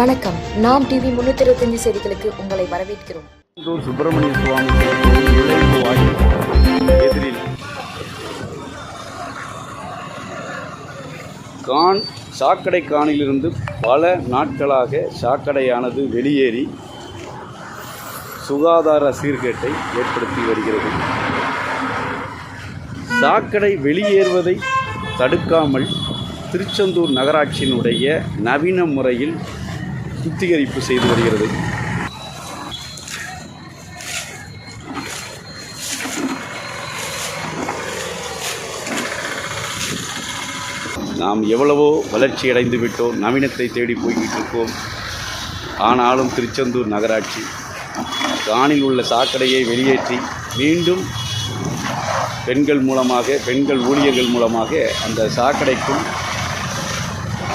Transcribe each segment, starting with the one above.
வணக்கம். நாம் டிவி முன்னூத்தி இருபத்தஞ்சு செய்திகளுக்கு உங்களை வரவேற்கிறோம். சுப்பிரமணிய சுவாமி எதிரில் கான் சாக்கடை காணிலிருந்து பல நாட்களாக சாக்கடையானது வெளியேறி சுகாதார சீர்கேட்டை ஏற்படுத்தி வருகிறது. சாக்கடை வெளியேறுவதை தடுக்காமல் திருச்செந்தூர் நகராட்சியினுடைய நவீன முறையில் சுத்திகரிப்பு செய்து வருகிறது. நாம் எவ்வளவோ வளர்ச்சி அடைந்து விட்டோம் நவீனத்தை தேடி போய்கிட்டு இருக்கோம். ஆனாலும் திருச்செந்தூர் நகராட்சி காணில் உள்ள சாக்கடையை வெளியேற்றி மீண்டும் பெண்கள் மூலமாக பெண்கள் ஊழியர்கள் மூலமாக அந்த சாக்கடைக்கும்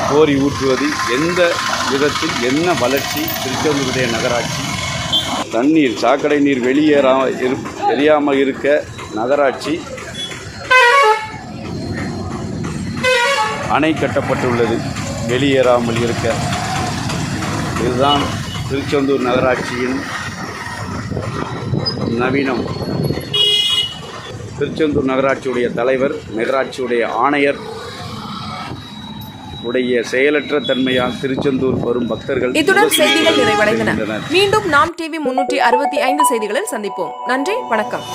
கோரி ஊற்றுவது எந்த விதத்தில் என்ன வளர்ச்சி? திருச்செந்தூருடைய நகராட்சி. தண்ணீர் சாக்கடை நீர் வெளியேறா இரு தெரியாமல் இருக்க நகராட்சி. அணை கட்டப்பட்டுள்ளது. வெளியேறாமல் இருக்க. இதுதான் திருச்செந்தூர் நகராட்சியின் நவீனம். திருச்செந்தூர் நகராட்சியுடைய தலைவர் நகராட்சியுடைய ஆணையர் உடைய செயலற்ற தன்மையால் திருச்செந்தூர் வரும் பக்தர்கள் இத்துடன் செய்திகள் நிறைவடைந்தன. மீண்டும் நாம் டிவி முன்னூற்றி அறுபத்தி ஐந்து செய்திகளில் சந்திப்போம். நன்றி வணக்கம்.